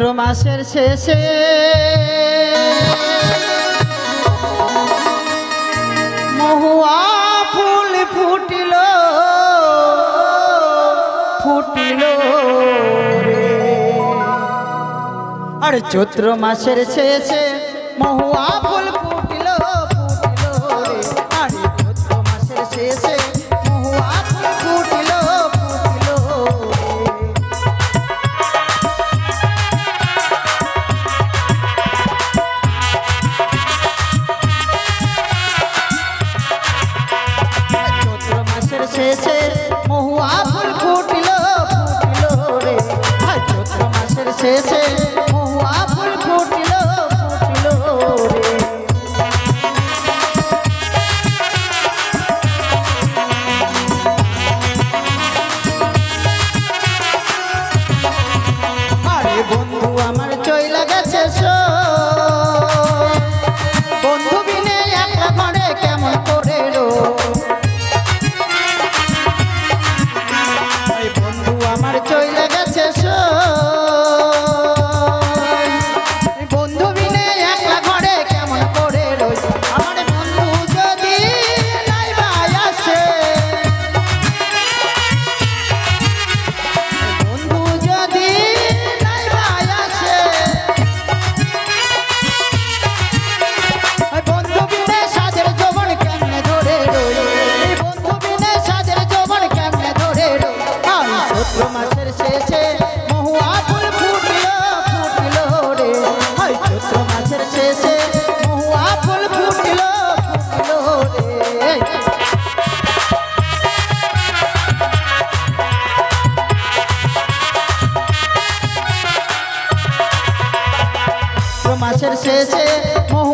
চৈত্র মাসের শেষে মহুয়া ফুল ফুটিল ফুটিল আর চৈত্র মাসের শেষে মহুয়া ফুল গাছের শেষে মোহ